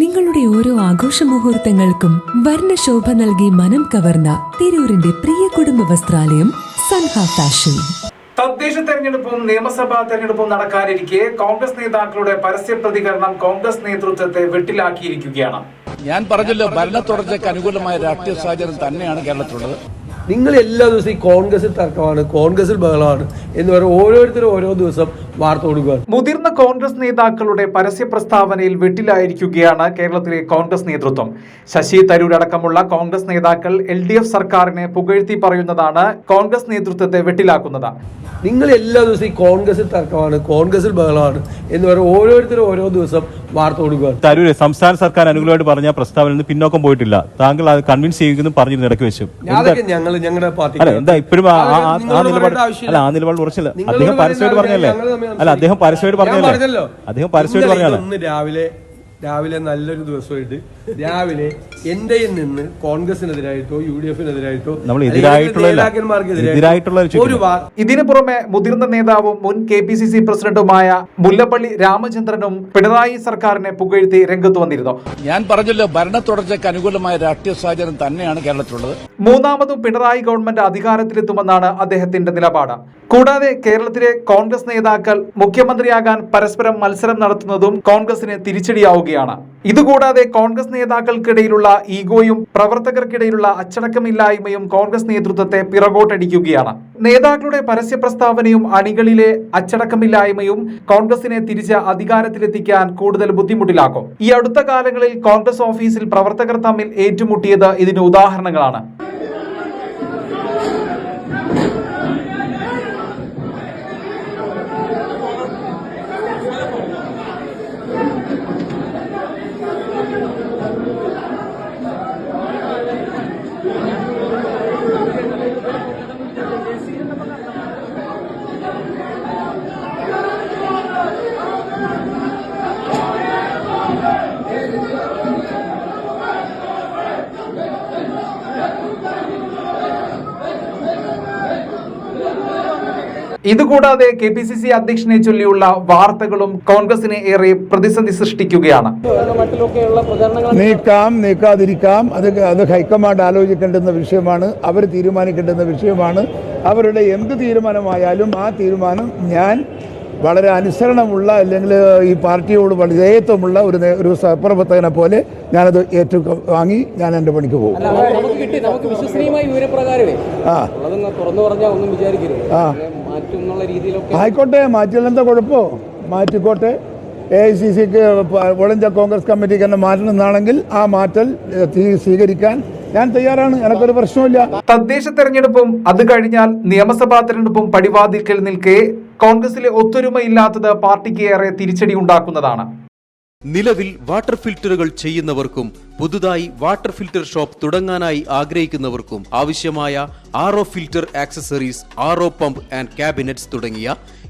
നിങ്ങളുടെ ഓരോ ആഘോഷ മുഹൂർത്തങ്ങൾക്കും വർണശോഭ നൽകി മനം കവർന്ന തിരൂരിന്റെ പ്രിയ കുടുംബ വസ്ത്രാലയം സൻഹ ഫാഷൻ. തദ്ദേശ തെരഞ്ഞെടുപ്പും നിയമസഭാ തെരഞ്ഞെടുപ്പും നടക്കാനിരിക്കെ കോൺഗ്രസ് നേതാക്കളുടെ പരസ്യ പ്രതികരണം കോൺഗ്രസ് നേതൃത്വത്തെ വെട്ടിലാക്കിയിരിക്കുകയാണ്. ഞാൻ പറഞ്ഞല്ലോ ഭരണ തുടർച്ചയ്ക്ക് അനുകൂലമായ രാഷ്ട്രീയ സാഹചര്യം തന്നെയാണ് കേരളത്തിലുള്ളത്. നിങ്ങൾ എല്ലാ ദിവസവും ഈ കോൺഗ്രസിൽ തർക്കമാണ് കോൺഗ്രസിൽ ബഹളമാണ് എന്ന് പറഞ്ഞ് ഓരോരുത്തരും ഓരോ ദിവസം വാർത്ത കൊടുക്കുകയാണ്. മുതിർന്ന കോൺഗ്രസ് നേതാക്കളുടെ പരസ്യ പ്രസ്താവനയിൽ വെട്ടിലായിരിക്കുകയാണ് കേരളത്തിലെ കോൺഗ്രസ് നേതൃത്വം. ശശി തരൂർ അടക്കമുള്ള കോൺഗ്രസ് നേതാക്കൾ എൽ ഡി എഫ് സർക്കാരിനെ പുകഴ്ത്തി പറയുന്നതാണ് കോൺഗ്രസ് നേതൃത്വത്തെ വെട്ടിലാക്കുന്നത്. നിങ്ങൾ എല്ലാ ദിവസവും ഈ കോൺഗ്രസിൽ തർക്കമാണ് കോൺഗ്രസിൽ ബഹളമാണ് എന്ന് പറഞ്ഞ് ഓരോരുത്തരും ഓരോ ദിവസം വാർത്ത കൊടുക്കുകയാണ്. തരൂര് സംസ്ഥാന സർക്കാർ അനുകൂലമായിട്ട് പറഞ്ഞ പ്രസ്താവനയിൽ നിന്ന് പിന്നോക്കം പോയിട്ടില്ല. താങ്കൾ അത് കൺവിൻസ് ചെയ്യുന്നു പറഞ്ഞിരുന്നു ഇടയ്ക്ക് വെച്ചു. ഞങ്ങൾ ഞങ്ങളുടെ പാർട്ടി അല്ല എന്താ ഇപ്പോഴും ആ- ആ- ആ- ആ നിലപാട് അല്ല ആ നിലപാട് ഉറച്ചില്ല നിങ്ങളോട് അദ്ദേഹം പരസ്യമായിട്ട് പറഞ്ഞല്ലേ അല്ല അദ്ദേഹം പരസ്യമായിട്ട് പറഞ്ഞല്ലേ പറഞ്ഞല്ലോ. അദ്ദേഹം പരസ്യമായിട്ട് ഇന്നലെ പറഞ്ഞാണ് ഇന്ന് രാവിലെ രാവിലെ നല്ലൊരു ദിവസമായിട്ട് രാവിലെ എന്റെ നിന്ന് കോൺഗ്രസിനെതിരായിട്ടോ യു ഡി എഫിനെതിരായിട്ടോ. നേതാക്കന്മാർക്കെതിരായിട്ടോ ഇതിനു പുറമെ മുതിർന്ന നേതാവും മുൻ കെ പി സി സി പ്രസിഡന്റുമായ മുല്ലപ്പള്ളി രാമചന്ദ്രനും പിണറായി സർക്കാരിനെ പുകഴ്ത്തി രംഗത്ത് വന്നിരുന്നു. ഞാൻ പറഞ്ഞല്ലോ ഭരണ തുടർച്ചയ്ക്ക് അനുകൂലമായ രാഷ്ട്രീയ സാഹചര്യം തന്നെയാണ് കേരളത്തിലുള്ളത്. മൂന്നാമതും പിണറായി ഗവൺമെന്റ് അധികാരത്തിലെത്തുമെന്നാണ് അദ്ദേഹത്തിന്റെ നിലപാട്. കൂടാതെ കേരളത്തിലെ കോൺഗ്രസ് നേതാക്കൾ മുഖ്യമന്ത്രിയാകാൻ പരസ്പരം മത്സരം നടത്തുന്നതും കോൺഗ്രസിന് തിരിച്ചടിയാവുകയാണ് ഇതുകൂടാതെ കോൺഗ്രസ് നേതാക്കൾക്കിടയിലുള്ള ഈഗോയും പ്രവർത്തകർക്കിടയിലുള്ള അച്ചടക്കമില്ലായ്മയും കോൺഗ്രസ് നേതൃത്വത്തെ പിറകോട്ടടിക്കുകയാണ്. നേതാക്കളുടെ പരസ്യ പ്രസ്താവനയും അണികളിലെ അച്ചടക്കമില്ലായ്മയും കോൺഗ്രസിനെ തിരിച്ച് അധികാരത്തിലെത്തിക്കാൻ കൂടുതൽ ബുദ്ധിമുട്ടിലാക്കും. ഈ അടുത്ത കാലങ്ങളിൽ കോൺഗ്രസ് ഓഫീസിൽ പ്രവർത്തകർ തമ്മിൽ ഏറ്റുമുട്ടിയത് ഇതിന് ഉദാഹരണങ്ങളാണ്. ഇതുകൂടാതെ കെ പി സി സി അധ്യക്ഷനെ ചൊല്ലിയുള്ള വാർത്തകളും കോൺഗ്രസിനെ ഏറെ പ്രതിസന്ധി സൃഷ്ടിക്കുകയാണ്. നീക്കാം നീക്കാതിരിക്കാം. അത് അത് ഹൈക്കമാൻഡ് ആലോചിക്കേണ്ടുന്ന വിഷയമാണ്. അവർ തീരുമാനിക്കേണ്ടുന്ന വിഷയമാണ്. അവരുടെ എന്ത് തീരുമാനമായാലും ആ തീരുമാനം ഞാൻ വളരെ അനുസരണമുള്ള അല്ലെങ്കിൽ ഈ പാർട്ടിയോട് വിധേയത്വമുള്ള ഒരു ഒരു സഹപ്രവർത്തകനെ പോലെ ഞാനത് ഏറ്റു വാങ്ങി ഞാൻ എന്റെ പണിക്ക് പോകും. ആയിക്കോട്ടെ മാറ്റിയാൽ എന്താ കുഴപ്പമോ മാറ്റിക്കോട്ടെ. എ ഐ സി സിക്ക് വളഞ്ച കോൺഗ്രസ് കമ്മിറ്റിക്ക് തന്നെ മാറ്റണമെന്നാണെങ്കിൽ ആ മാറ്റൽ സ്വീകരിക്കാൻ ഞാൻ തയ്യാറാണ്. എനിക്കൊരു പ്രശ്നമില്ല തദ്ദേശ തെരഞ്ഞെടുപ്പും അത് കഴിഞ്ഞാൽ നിയമസഭാ തെരഞ്ഞെടുപ്പും പടിവാതിൽക്കൽ നിൽക്കെ കോൺഗ്രസിലെ ഒത്തൊരുമയില്ലാത്തത് പാർട്ടിക്ക് ഏറെ തിരിച്ചടി ഉണ്ടാക്കുന്നതാണ്. നിലവിൽ വാട്ടർ ഫിൽറ്ററുകൾ ചെയ്യുന്നവർക്കും പുതുതായി വാട്ടർ ഫിൽറ്റർ ഷോപ്പ് തുടങ്ങാനായി ആഗ്രഹിക്കുന്നവർക്കും ആവശ്യമായ R filter accessories R pump and cabinets തുടങ്ങിയ